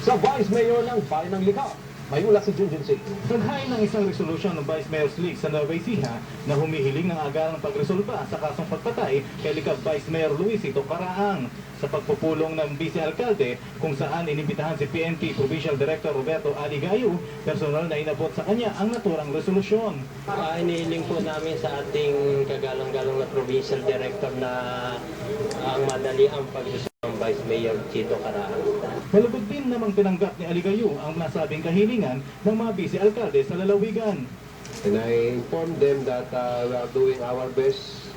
sa Vice Mayor ng Bayan ng Likha. May ulat si Junjun Singh. Taghain ng isang resolusyon ng Vice Mayor's League sa Nueva Ecija na humihiling ng agarang pagresolba sa kasong pagpatay kay Likab Vice Mayor Luisito Caraang sa pagpupulong ng Vice Alcalde kung saan inimbitahan si PNP Provincial Director Roberto Aligayo, personal na inabot sa kanya ang naturang resolusyon. Uh, inihiling po namin sa ating kagalang-galang na provincial director na ang madali ang pag ng Vice Mayor Chito Caraan. Malugod din namang tinanggap ni Aligayo ang nasabing kahilingan ng mga Vice Alcalde sa lalawigan. And I informed them that uh, we are doing our best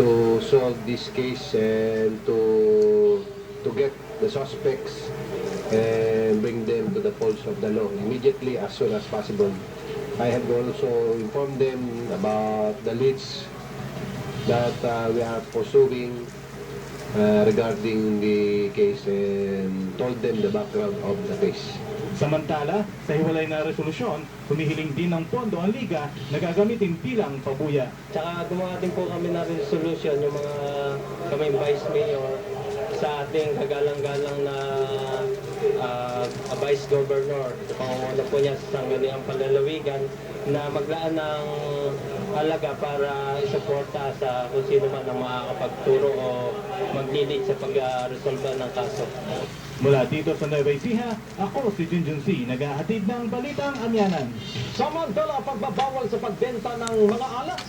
to solve this case and to to get the suspects and bring them to the folds of the law immediately as soon as possible. I have also informed them about the leads that uh, we are pursuing uh, regarding the case and told them the background of the case. Samantala, sa hiwalay na resolusyon, humihiling din ng pondo ang Liga na gagamitin bilang pabuya. Tsaka gumawa din po kami ng resolution yung mga kami Vice Mayor sa ating kagalang-galang na ah, Vice Governor, pangunguna po niya sa sangguniang palalawigan na maglaan ng halaga para isuporta sa kung sino man ang makakapagturo o maglilid sa pag-resolve ng kaso. Mula dito sa Nueva Ecija, ako si Junjun C, naghahatid ng Balitang Amyanan. Samantala, pagbabawal sa pagbenta ng mga alak